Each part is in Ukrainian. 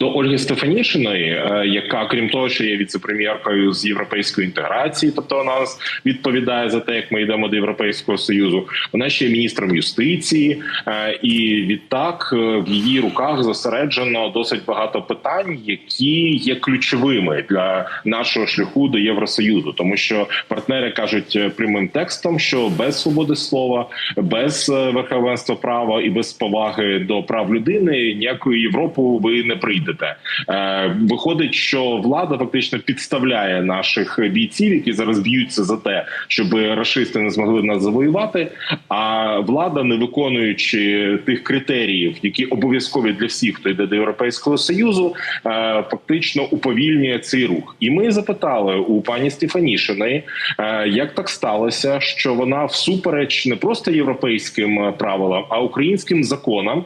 до Ольги Стефанішиної, е, яка крім того, що є віцепрем'єркою з європейської інтеграції, тобто вона нас відповідає за те, як ми йдемо до європейського союзу. Вона ще є міністром юстиції, е, і відтак е, в її руках зосереджено досить багато питань, які є ключовими для нашого шляху до Євросоюзу, тому що партнери кажуть прямим текстом, що без свободи слова, без верховенства права і без поваги до прав людини ніякої Європи ви не прийдете. Е, Виходить, що влада фактично підставляє наших бійців, які зараз б'ються за те, щоб рашисти не змогли нас завоювати. А влада, не виконуючи тих критеріїв, які обов'язкові для всіх, хто йде до європейського союзу, е, фактично уповільнює цей рух. І ми запитали у пані Стефанішиної, е, як так сталося, що вона всупереч не просто європейським правилам, а українським законам.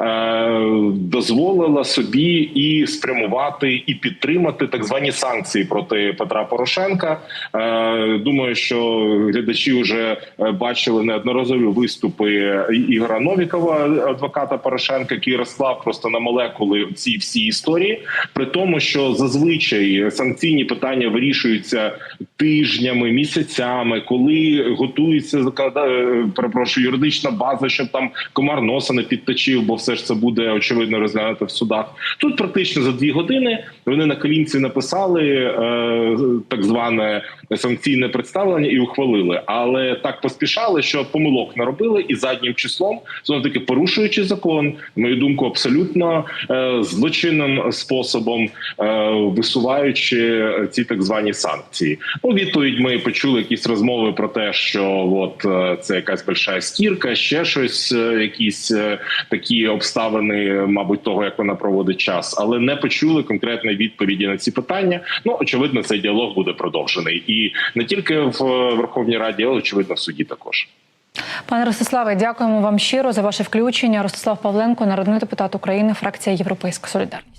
Е, Дозволила собі і спрямувати і підтримати так звані санкції проти Петра Порошенка. Е, Думаю, що глядачі вже е, бачили неодноразові виступи Ігора Новікова, адвоката Порошенка, який розклав просто на молекули ці всі історії. При тому, що зазвичай санкційні питання вирішуються тижнями, місяцями, коли готується перепрошую, юридична база, щоб там комар носа не підточив, бо все ж це буде очевидно розглянути в судах. Тут практично за дві години вони на колінці написали е, так зване санкційне представлення і ухвалили. Але так поспішали, що помилок наробили і заднім числом знову таки порушуючи закон, на мою думку, абсолютно е, злочинним способом е, висуваючи ці так звані санкції. У відповідь ми почули якісь розмови про те, що от е, це якась большая стірка, ще щось, е, якісь е, обставини, мабуть, того, як вона проводить час, але не почули конкретної відповіді на ці питання. Ну очевидно, цей діалог буде продовжений і не тільки в е, Верховній Раді, але очевидно в суді також. Пане Ростиславе, дякуємо вам щиро за ваше включення. Ростислав Павленко, народний депутат України, фракція Європейська Солідарність.